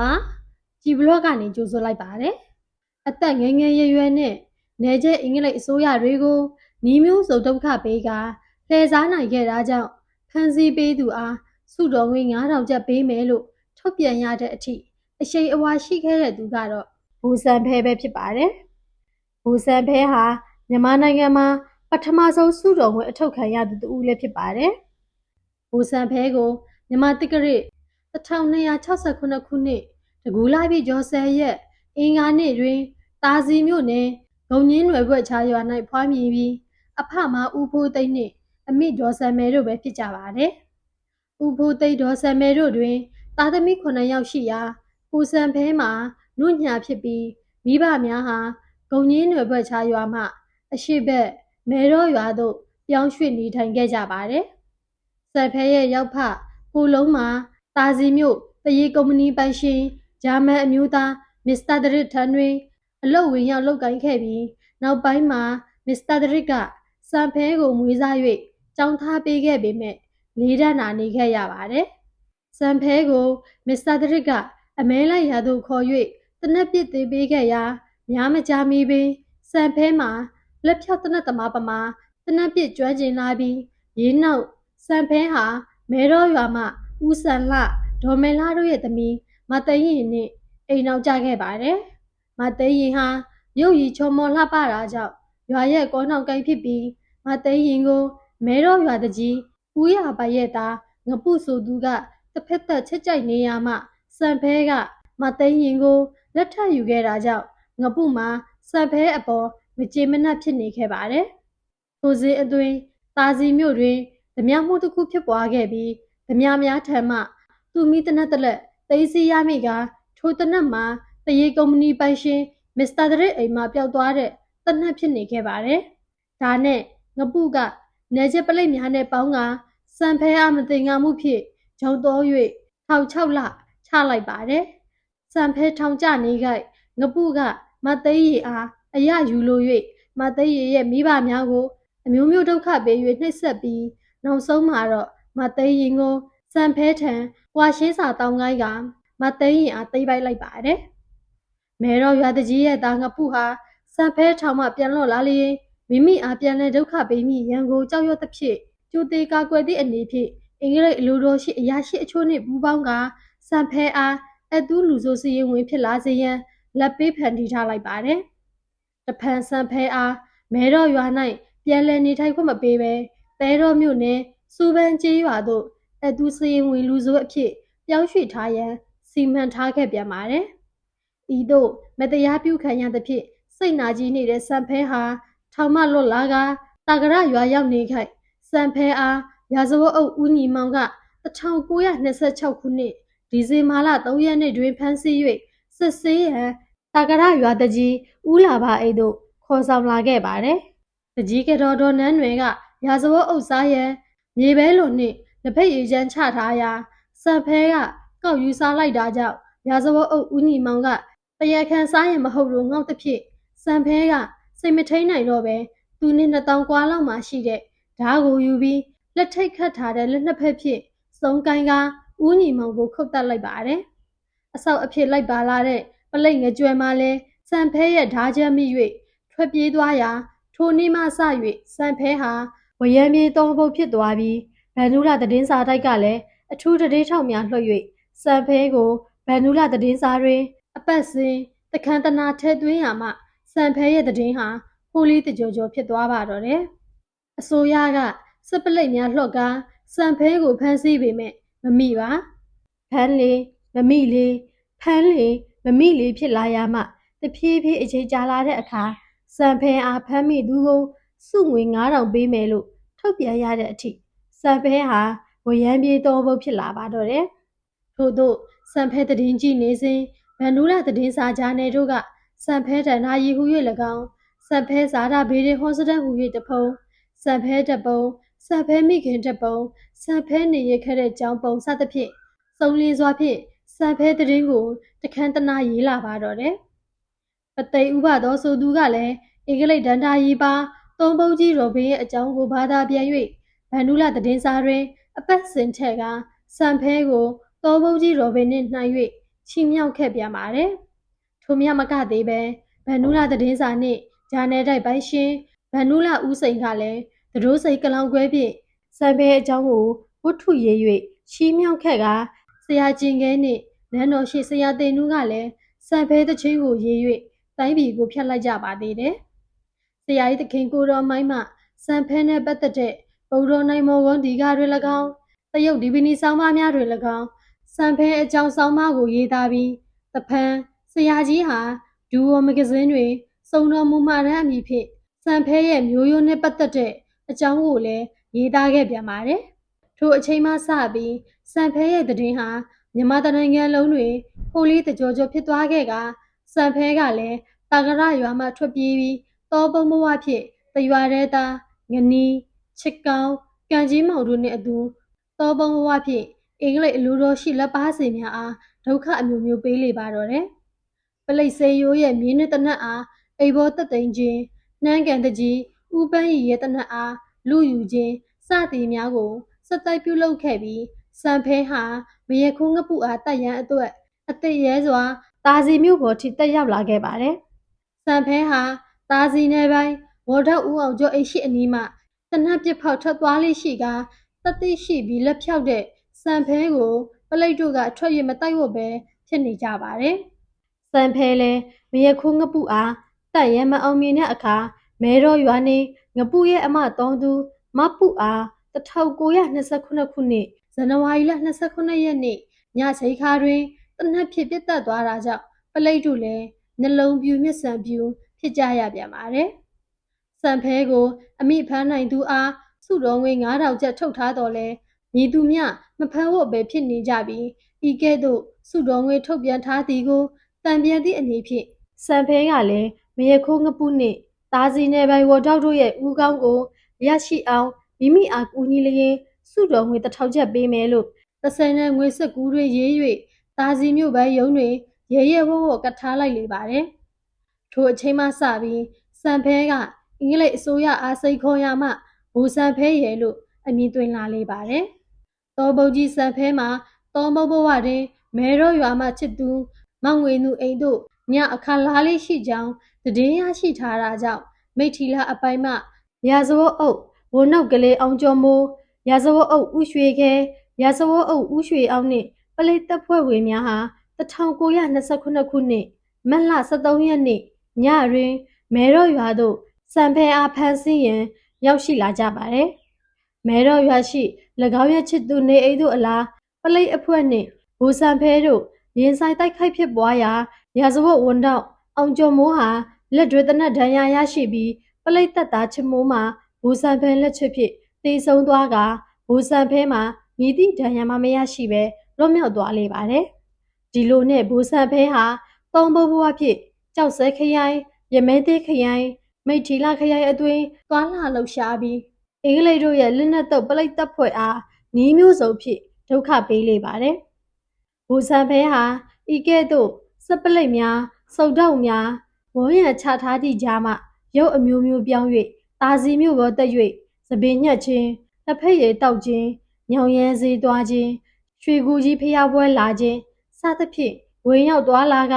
ပါကြည်ဘလော့ကနေကြိုဆိုလိုက်ပါတယ်အသက်ငယ်ငယ်ရွယ်ရွယ်နဲ့နေကျအင်္ဂလိပ်အစိုးရတွေကိုနီးမျိုးစုံဒုက္ခပေးကလှည့်စားနိုင်ခဲ့တာကြောင့်ဖန်စီပေးသူအားစုတော်ငွေ9000ကျပ်ပေးမယ်လို့ထုတ်ပြန်ရတဲ့အထိအရှိန်အဝါရှိခဲ့တဲ့သူကတော့ဘူစံဖဲပဲဖြစ်ပါတယ်ဘူစံဖဲဟာမြန်မာနိုင်ငံမှာပထမဆုံးစုတော်ငွေအထုတ်ခံရသူတူဦးလည်းဖြစ်ပါတယ်ဘူစံဖဲကိုမြန်မာတက္ကရာ1269ခုနှစ် တကူလာပြည်ကျော်ဆယ်ရက်အင်္ဂါနေ့တွင်တာစီမြို့နယ်ဂုံညင်းနွယ်ဘွက်ချာရွာ၌ဖွားမြင်ပြီးအဖမဦးဖိုးသိန်းနှင့်အမိဒေါ်ဆံမဲတို့ပဲဖြစ်ကြပါတယ်။ဦးဖိုးသိန်းဒေါ်ဆံမဲတို့တွင်သားသမီး9ယောက်ရှိရာပူစံဖဲမှာနုညာဖြစ်ပြီးမိဘများဟာဂုံညင်းနွယ်ဘွက်ချာရွာမှအရှိဘက်မဲရောရွာသို့ပြောင်းရွှေ့နေထိုင်ခဲ့ကြပါတယ်။ဆံဖဲရဲ့ရောက်ဖကိုလုံးမှာတာစီမြို့တရေကုမ္ပဏီပိုင်ရှင် ဂျာမန်အမျိုးသားမစ္စတာဒရစ်ထံတွင်အလုပ်ဝင်ရောက်လုပ်ကိုင်ခဲ့ပြီးနောက်ပိုင်းမှာမစ္စတာဒရစ်ကစံဖဲကိုမွေးစား၍ကြောင်းထားပေးခဲ့ပေမဲ့လေးဒဏ္ဍာနေခဲ့ရပါတယ်။စံဖဲကိုမစ္စတာဒရစ်ကအမဲလိုက်ရာသို့ခေါ်၍တနက်ပစ်သေးပေးခဲ့ရာများမကြာမီပင်စံဖဲမှာလက်ဖြောက်တနက်သမားပမာတနက်ပစ်ကျွမ်းကျင်လာပြီးရင်းနောက်စံဖဲဟာမဲတော်ရွာမှဦးစံလှဒေါ်မဲလာတို့ရဲ့သမီး မသိန်းရင်နှင့်အိမ်နောက်ကြခဲ့ပါတယ်။မသိန်းရင်ဟာရုပ်ရည်ချော်မော်လှပတာကြောင့်ရွာရဲ့ကောနှောင်ကိုင်းဖြစ်ပြီးမသိန်းရင်ကိုမဲတော်ရွာတကြီးဦးရပါရဲ့သားငပုဆိုသူကတစ်ဖက်သက်ချက်ကြိုက်နေရမှစံဖဲကမသိန်းရင်ကိုလက်ထပ်ယူခဲ့တာကြောင့်ငပုမှာစံဖဲအပေါ်မကြေမနက်ဖြစ်နေခဲ့ပါတယ်။ထိုစဉ်အတွင်းတာစီမြို့တွင်ဓမြမှုတစ်ခုဖြစ်ပွားခဲ့ပြီးဓမြများထံမှသူမိတနက်တလက် သိမ်းဆီးရမိကထိုတနက်မှာတရေကုမ္ပဏီပိုင်ရှင်မစ္စတာဒရစ်အိမ်မှာပျောက်သွားတဲ့တနက်ဖြစ်နေခဲ့ပါတယ်။ဒါနဲ့ငပုကနေချက်ပလိတ်များနဲ့ပေါင်းကစံဖဲအားမတင်ငါမှုဖြင့်ဂျုံတော်၍ထောင်6လချလိုက်ပါတယ်။စံဖဲထောင်ကျနေကြငပုကမသိရီအားအရယူလို၍မသိရီရဲ့မိဘများကိုအမျိုးမျိုးဒုက္ခပေး၍နှိပ်စက်ပြီးနောက်ဆုံးမှာတော့မသိရင်ကိုစံဖဲထံ ဝါရှင်းစာတောင်းကိုင်းကမသိရင်အားသိမ့်ပိုက်လိုက်ပါတယ်။မဲတော်ရွာတကြီးရဲ့သားငပုဟာစံဖဲထောင်မှပြန်လော့လာလျင်မိမိအားပြန်လဲဒုက္ခပေးမိရန်ကိုကြောက်ရွံ့သဖြင့်ကျိုသေးကာကွယ်သည့်အနေဖြင့်အင်္ဂလိပ်အလိုတော်ရှိအရာရှိအချို့နှင့်ပူးပေါင်းကစံဖဲအားအတူးလူဆိုစည်ရင်ဝင်ဖြစ်လာစေရန်လက်ပေးဖန်တီးထားလိုက်ပါတယ်။တဖန်စံဖဲအားမဲတော်ရွာ၌ပြန်လည်နေထိုင်ခွင့်မပေးဘဲတဲတော်မြို့နယ်စူပန်းကျေးရွာသို့ အတူးစည်ရင်ဝင်လူဆိုအဖြစ်ပြောင်းရွှေ့ထားရန်စီမံထားခဲ့ပြန်ပါတယ်။ဤသို့မတရားပြုခံရသဖြင့်စိတ်နာကြီးနေတဲ့စံဖဲဟာထောင်မလွတ်လာကတာကရရွာရောက်နေခိုက်စံဖဲအားရာဇဝတ်အုပ်ဦးညီမောင်က1926ခုနှစ်ဒီဇင်ဘာလ3ရက်နေ့တွင်ဖမ်းဆီး၍စစ်ဆေးရန်တာကရရွာတကြီးဦးလာပါအိတ်တို့ခေါ်ဆောင်လာခဲ့ပါတယ်။တကြီးကတော်တော်နန်းတွေကရာဇဝတ်အုပ်စားရန်မြေပဲလိုနှင့် လက်ဖက်ရည်ချမ်းချထားရာစံဖဲကကောက်ယူစားလိုက်တာကြောင့်ရာဇဝတ်အုပ်ဦးညီမောင်ကတရားခံစားရင်မဟုတ်လို့ငေါ့တစ်ဖြစ်စံဖဲကစိတ်မထိန်နိုင်တော့ပဲသူနဲ့နှစ်တောင်ကွာလောက်မှရှိတဲ့ဓားကိုယူပြီးလက်ထိတ်ခတ်ထားတဲ့လက်နှစ်ဖက်ဖြင့်စုံကိုင်းကဦးညီမောင်ကိုခုတ်တက်လိုက်ပါတယ်။အဆောက်အဖြစ်လိုက်ပါလာတဲ့ပလိတ်ငကြွယ်မှလည်းစံဖဲရဲ့ဓားချက်မိ၍ထွက်ပြေးသွားရာထိုနေ့မှစ၍စံဖဲဟာဝရံပြေသုံးဖို့ဖြစ်သွားပြီး ဗန်နူလာသတင်းစာတိုက်ကလည်းအထူးတရေထောက်များလွှတ်၍စံဖဲကိုဗန်နူလာသတင်းစာတွင် အပတ်စဉ်တခန်းတနာထဲသွင်းရမှစံဖဲရဲ့သတင်းဟာဟိုလီတကြောကြောဖြစ်သွားပါတော့တယ်။အစိုးရကစပလိတ်များလှော့ကားစံဖဲကိုဖမ်းဆီးပေမဲ့မမိပါ။ဖမ်းလေမမိလေဖမ်းလေမမိလေဖြစ်လာရမှတဖြည်းဖြည်းအချိန်ကြာလာတဲ့အခါစံဖဲအားဖမ်းမိသူကိုစုငွေ9000ပေးမယ်လို့ထုတ်ပြန်ရတဲ့အထိ စံဖဲဟာဝရမ်းပြေးတော်ဖို့ဖြစ်လာပါတော့တယ်။ထို့သောစံဖဲတည်င်းကြည့်နေစဉ်ဗန်နူလာတည်င်းစာကြားနယ်တို့ကစံဖဲတန်နာရီဟူ၍၎င်းစံဖဲဇာတာဘေးရင်ဟောစတန်ဟူ၍တဖုံစံဖဲတပုံစံဖဲမိခင်တပုံစံဖဲနေရခဲ့တဲ့ကြောင်းပုံစသဖြင့်စုံလင်းစွာဖြင့်စံဖဲတရင်ကိုတခန်းတနာရေးလာပါတော့တယ်ပသိဥပသောဆိုသူကလည်းအင်္ဂလိပ်ဒန္တာရီပါသုံးပုံးကြီးရောဘင်းရဲ့အကြောင်းကိုဘာသာပြန်၍ ဗန်နူလာတည်င်းစာတွင် အပတ်စဉ်ထက်ကစံဖဲကိုသုံးပုံးကြီးရောဘင်းနှင့်နှိုင်း၍ချီးမြှောက်ခဲ့ပြန်ပါတယ်။ထိုမြတ်မကသေးပဲဗန္နူလာသတင်းစာနှင့်ဂျာနယ်တိုက်ပိုင်ရှင်ဗန္နူလာဦးစိန်ကလည်းသတို့စိတ်ကလောင်ခွဲဖြင့်စံဖဲအကြောင်းကိုဝတ္ထုရေး၍ချီးမြှောက်ခဲ့ကဆရာကျင်ကဲနှင့်နန်းတော်ရှိဆရာတင်နူးကလည်းစံဖဲသချင်းကိုရေး၍တိုင်းပြည်ကိုဖျက်လိုက်ကြပါသေးတယ်။ဆရာကြီးသခင်ကိုတော်မိုင်းမှစံဖဲနှင့်ပတ်သက်တဲ့ ဗုဒ္ဓနိုင်မောဝန်ဒီကားတွေ၎င်းတရုတ်ဒီပနီဆောင်းပါးများတွေ၎င်းစံဖဲအကြောင်းဆောင်းပါးကိုရေးသားပြီးတဖန်ဆရာကြီးဟာဒူဝမဂဇင်းတွင်စုံတော်မူမှရန်အမည်ဖြင့်စံဖဲရဲ့မျိုးရိုးနှင့်ပတ်သက်တဲ့အကြောင်းကိုလည်းရေးသားခဲ့ပြန်ပါတယ်။ထိုအချိန်မှစပြီးစံဖဲရဲ့သတင်းဟာမြန်မာတိုင်းနိုင်ငံလုံးတွင်ဟိုလီတကြောကြောဖြစ်သွားခဲ့ကစံဖဲကလည်းတာကရရွာမှထွက်ပြေးပြီးတောပုံဘဝဖြင့်တရွာရဲသားငနီး ချစ်ကောင်းကံကြီးမောင်တို့နှင့်အတူတောပုံဘဝဖြင့်အင်္ဂလိပ်အလူတော်ရှိလက်ပါစီများအားဒုက္ခအမျိုးမျိုးပေးလေပါတော့တယ်။ပလိတ်စေရိုးရဲ့မြင်းနဲ့တနတ်အားအိဘောတက်သိန်းခြင်းနှမ်းကန်တကြီးဥပန်းရည်ရဲ့တနတ်အားလူယူခြင်းစသည်များကိုစက်တိုက်ပြုလုပ်ခဲ့ပြီးစံဖဲဟာမရခုံးငပုအားတက်ရန်အတွက်အသက်ရဲစွာတာစီမြို့ပေါ်ထိတက်ရောက်လာခဲ့ပါတယ်။စံဖဲဟာတာစီနယ်ပိုင်းဝေါ်တော့ဦးအောင်ကျော်အိတ်ရှိအနီးမှ တနတ်ပစ်ဖောက်ထွက်သွားလေးရှိကတသိရှိပြီးလက်ဖြောက်တဲ့စံဖဲကိုပလိတ်တို့ကထွက်ရမတိုက်ဝတ်ပဲဖြစ်နေကြပါတယ်။စံဖဲလဲမရခုံးငပုအားတက်ရမအောင်မြင်တဲ့အခါမဲတော်ရွာနေငပုရဲ့အမတော်သူမပုအား1929ခုနှစ်ဇန်နဝါရီလ29ရက်နေ့ညချိန်ခါတွင်တနက်ဖြစ်ပြတ်တက်သွားတာကြောင့်ပလိတ်တို့လည်းနှလုံးပြူမျက်စံပြူဖြစ်ကြရပြန်ပါတယ်။ စံဖဲကို အမိဖမ်းနိုင်သူအားစုတော်ငွေ9000ကျပ်ထုတ်ထားတော်လဲညီသူမြမဖမ်းဖို့ပဲဖြစ်နေကြပြီးဤကဲ့သို့စုတော်ငွေထုတ်ပြန်ထားသည်ကိုတံပြန်သည့်အနေဖြင့်စံဖဲကလည်းမရခိုးငပုနှင့်တာစီနယ်ပိုင်ဝတော်တို့ရဲ့ဦးကောင်းကိုရရှိအောင်မိမိအားကူညီလျင်စုတော်ငွေတစ်ထောင်ကျပ်ပေးမယ်လို့သစင်နဲ့ငွေစက်ကူးတွေရေး၍တာစီမြို့ပဲရုံးတွင်ရဲရဲဝံ့ဝံ့ကတ်ထားလိုက်လေပါတယ်။ထိုအချိန်မှစပြီးစံဖဲက အင်္ဂလိပ်အစိုးရအားစိတ်ခေါ်ရမှဘူစံဖဲရဲလို့အမည်သွင်းလာလေပါတယ်။တောပုတ်ကြီးစံဖဲမှာတောမုတ်ဘဝတွင်မဲရောရွာမှချစ်သူမောင်ငွေနုအိမ်တို့ညအခါလားလေးရှိကြောင်းတည်င်းရရှိထားတာကြောင့်မိထီလာအပိုင်းမှရာဇဝတ်အုပ်ဝုံနောက်ကလေးအောင်ကျော်မိုးရာဇဝတ်အုပ်ဥရွှေခဲရာဇဝတ်အုပ်ဥရွှေအောင်နှင့်ပလိတ်တပ်ဖွဲ့ဝင်များဟာ1929ခုနှစ်မတ်လ23ရက်နေ့ညတွင်မဲရော့ရွာသို့ စံဖဲအားဖမ်းဆီးရန်ရောက်ရှိလာကြပါတယ်။မဲရော့ရွာရှိ၎င်းရဲ့ချစ်သူနေအိမ်တို့အလားပလိတ်အဖွဲ့နှင့်ဘူစံဖဲတို့ရင်ဆိုင်တိုက်ခိုက်ဖြစ်ပွားရာရာဇဝတ်ဝန်တော့အောင်ကျော်မိုးဟာလက်တွေတနက်ဒဏ်ရာရရှိပြီးပလိတ်သက်သားချမိုးမှာဘူစံဖဲလက်ချွတ်ဖြစ်တေဆုံးသွားကဘူစံဖဲမှာမြည်သည့်ဒဏ်ရာမှမရရှိပဲလွတ်မြောက်သွားလေပါတယ်။ဒီလိုနဲ့ဘူစံဖဲဟာသုံးဘဘွားဖြစ်ကြောက်စဲခရိုင်ရမဲသေးခရိုင် မိတ်ထီလာခရိုင်အတွင်းသွားလာလှုပ်ရှားပြီးအင်္ဂလိပ်တို့ရဲ့လက်နက်တော့ပလိတ်တပ်ဖွဲ့အားနီးမျိုးစုံဖြစ်ဒုက္ခပေးလေပါတယ်။ဘူစံဖဲဟာဤကဲ့သို့စပလိတ်များစုပ်တော့များဝေါ်ရံချထားသည့်ကြားမှရုပ်အမျိုးမျိုးပြောင်း၍တာစီမျိုးပေါ်တက်၍သပင်ညက်ခြင်းတစ်ဖက်ရည်တောက်ခြင်းညောင်ရဲစေးသွားခြင်းရွှေကူကြီးဖျားပွဲလာခြင်းစသဖြင့်ဝင်းရောက်သွားလာက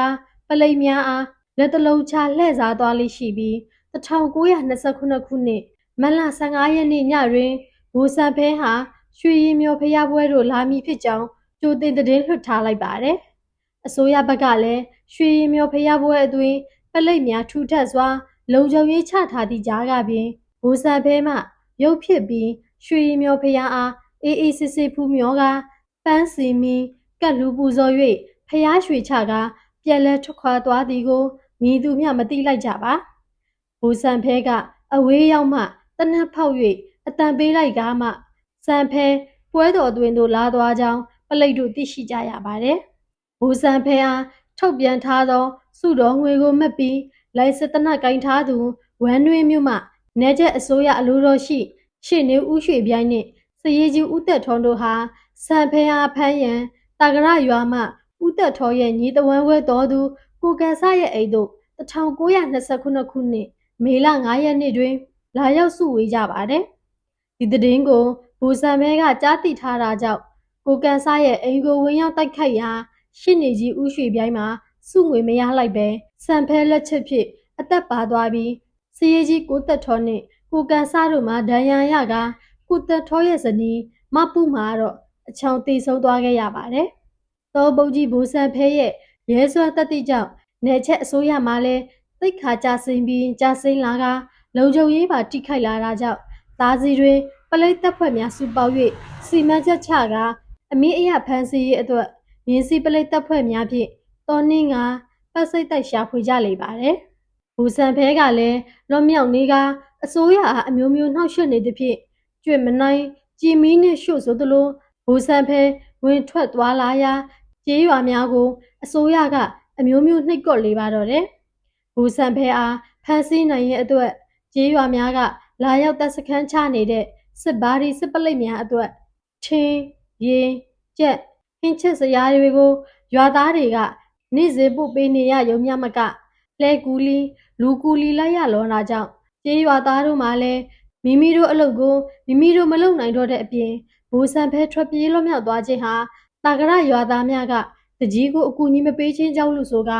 ပလိတ်များအားလက်တလုံးချလှည့်စားသွားလိရှိပြီး 1929ခုနှစ်မလ15ရက်နေ့ညတွင်ဘူစံဖဲဟာရွှေရင်မြော်ဖျားပွဲတို့လာမည်ဖြစ်ကြောင်းကြိုတင်သတင်းလွှတ်ထားလိုက်ပါတယ်။အစိုးရဘက်ကလည်းရွှေရင်မြော်ဖျားပွဲအတွင်းပလိတ်များထူထပ်စွာလုံခြုံရေးချထားသည့်ကြားကပင်ဘူစံဖဲမှရုပ်ဖြစ်ပြီးရွှေရီမျောဖျားအားအေးအေးစစ်စစ်ဖူးမျောကပန်းစီမီကတ်လူပူဇော်၍ဖျားရွှေချကပြက်လက်ထွက်ခွာသွားသည်ကိုမြည်သူမျှမသိလိုက်ကြပါ ဘူစံဖဲကအဝေးရောက်မှတနတ်ဖောက်၍အတန်ပေးလိုက်ကားမှစံဖဲပွဲတော်တွင်သို့လာသွားကြောင်းပလိတ်တို့သိရှိကြရပါတယ်ဘူစံဖဲအားထုတ်ပြန်ထားသောစုတော်ငွေကိုမှတ်ပြီးလိုက်စစ်တနတ်ကင်ထားသူဝမ်းတွင်မြို့မှနေကျက်အစိုးရအလိုတော်ရှိရှေ့နေဦးရွှေပြိုင်းနှင့်စရေးကြီးဦးသက်ထွန်းတို့ဟာစံဖဲအားဖမ်းရန်တာကရရွာမှဦးသက်ထောရဲ့ညီတဝမ်းဝဲတော်သူကိုကန်ဆရဲ့အိမ်သို့1929ခုနှစ် မေလ9ရက်နေ့တွင် လာရောက်စုဝေးကြပါတယ်။ဒီသတင်းကိုဘူစံမဲကကြားသိထားတာကြောင့်ကိုကန်ဆရဲ့အိမ်ကိုဝင်ရောက်တိုက်ခိုက်ရာရှစ်နေကြီးဦးရွှေပြိုင်းမှာစုငွေမရလိုက်ပဲစံဖဲလက်ချက်ဖြစ်အသက်ပါသွားပြီးစည်ရေးကြီးကိုသက်ထောနဲ့ကိုကန်စားတို့မှာဒဏ်ရာရကကိုသက်ထောရဲ့ဇနီးမပုမှာတော့အချောင်ตีဆုံးသွားခဲ့ရပါတယ်။သောပုတ်ကြီးဘူစံဖဲရဲ့ရဲစွမ်းတက်တိကြောင့်နေချက်အစိုးရမှလည်း သိတ်ခါကြဆင်းပြီးကြဆင်းလာကလုံခြုံရေးပါတိခိုက်လာတာကြောင့်သားစီတွင်ပလိတ်သက်ဖွဲ့များစုပေါင်း၍စီမံချက်ချကအမီးအရဖန်စီရေးအတွက်မြင်းစီပလိတ်သက်ဖွဲ့များဖြင့်တော်နှင်းကပတ်စိတ်တိုက်ရှာဖွေကြလေပါတယ်။ဘူစံဖဲကလည်းလွန်မြောက်နေကအစိုးရအားအမျိုးမျိုးနှောက်ယှက်နေသဖြင့်ကျွတ်မနိုင်ကြည်မီးနှင့်ရှို့ဆိုသလိုဘူစံဖဲဝင်ထွက်သွားလာရာကျေးရွာများကိုအစိုးရကအမျိုးမျိုးနှိပ်ကွက်လေပါတော့တယ်။ ဘူစံဖဲအားဖမ်းဆီးနိုင်ရဲ့အတွက်ကျေးရွာများကလာရောက်တပ်စခန်းချနေတဲ့စစ်ဘာဒီစစ်ပလိတ်များအတွက်ချင်းရင်ကြက်ဟင်းချက်စရာတွေကိုရွာသားတွေကနေ့စဉ်ပို့ပေးနေရရုံမျှမကလဲကူလီလူကူလီလိုက်ရလောနာကြောင့်ကျေးရွာသားတို့မှလည်းမိမိတို့အလုပ်ကိုမိမိတို့မလုပ်နိုင်တော့တဲ့အပြင်ဘူစံဖဲထွက်ပြေးလွတ်မြောက်သွားခြင်းဟာတာကရရွာသားများကတကြီးကိုအကူအညီမပေးခြင်းကြောင့်လို့ဆိုကာ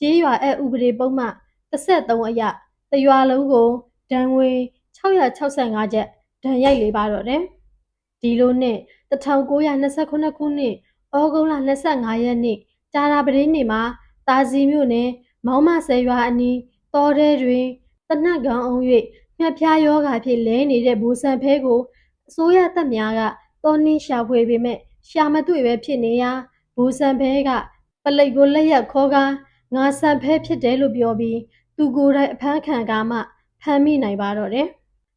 ကျေးရွာအဥပဒေပုံမှန်33အရတရွာလုံးကိုဒဏ်ငွေ665ကျပ်ဒဏ်ရိုက်လေးပါတော့တယ်ဒီလိုနဲ့1929ခုနှစ်ဩဂုတ်လ25ရက်နေ့ကြာတာပတင်းနေ့မှာတာစီမြို့နယ်မောင်းမဆယ်ရွာအနီးတောထဲတွင်တနတ်ကောင်အောင်၍မြက်ဖျားယောဂါဖြင့်လဲနေတဲ့ဘူစံဖဲကိုအစိုးရတပ်များကတောနှင်းရှာဖွေပေမဲ့ရှာမတွေ့ပဲဖြစ်နေရာဘူစံဖဲကပလိတ်ကိုလက်ရက်ခေါ်ကာ ငါစံဖဲဖြစ်တယ်လို့ပြောပြီးသူကိုယ်တိုင်အဖမ်းခံကမှဖမ်းမိနိုင်ပါတော့တယ်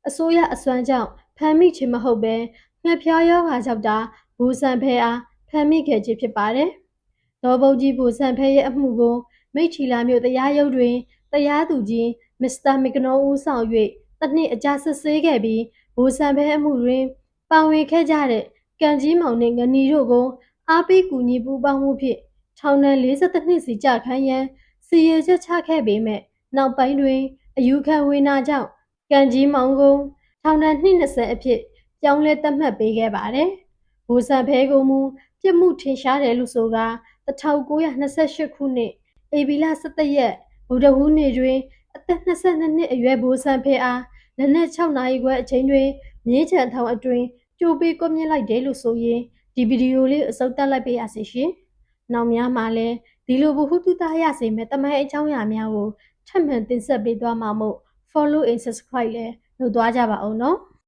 အစိုးရအစွမ်းကြောင့်ဖမ်းမိခြင်းမဟုတ်ပဲငှက်ဖျားယောဂါကြောင့်တာဘူစံဖဲအားဖမ်းမိခဲ့ခြင်းဖြစ်ပါတယ်။ဒေါ်ဘုတ်ကြီးဘူစံဖဲရဲ့အမှုကိုမိတ်ချီလာမြို့တရားရုံးတွင်တရားသူကြီးမစ္စတာမီကနိုဦးဆောင်၍တစ်နှစ်အကြာစစ်ဆေးခဲ့ပြီးဘူစံဖဲအမှုတွင်ပါဝင်ခဲ့ကြတဲ့ကံကြီးမောင်နှင့်ငနီတို့ကိုအားပေးကူညီပူးပေါင်းမှုဖြင့် ထောင်ဒဏ်42နှစ်စီကြခံရန်စီရင်ချက်ချခဲ့ပေမဲ့နောက်ပိုင်းတွင် အယူခံဝေနာကြောင့်ကံကြီးမောင်ကိုထောင်ဒဏ်20အဖြစ်ပြောင်းလဲသတ်မှတ်ပေးခဲ့ပါတယ်။ဘူစံဖဲကိုမူပြစ်မှုထင်ရှားတယ်လို့ဆိုကာ1928ခုနှစ်ဧပြီလ17ရက်ဗုဒ္ဓဟူးနေ့တွင်အသက်22နှစ်အရွယ်ဘူစံဖဲအားနနက်6နာရီခွဲအချိန်တွင်မြင်းချံထောင်အတွင်းကြိုပေးကွပ်မြင့်လိုက်တယ်လို့ဆိုရင်ဒီဗီဒီယိုလေးအစုံတက်လိုက်ပေးရစီရှင်။ နောက်များမှာလည်းဒီလိုဘ ഹു တုတရစေမဲ့တမိုင်းအကြောင်းအရာများကိုထပ်မံတင်ဆက်ပေးသွားမှာမို့ follow and subscribe လည်းလုပ်သွားကြပါအောင်နော်။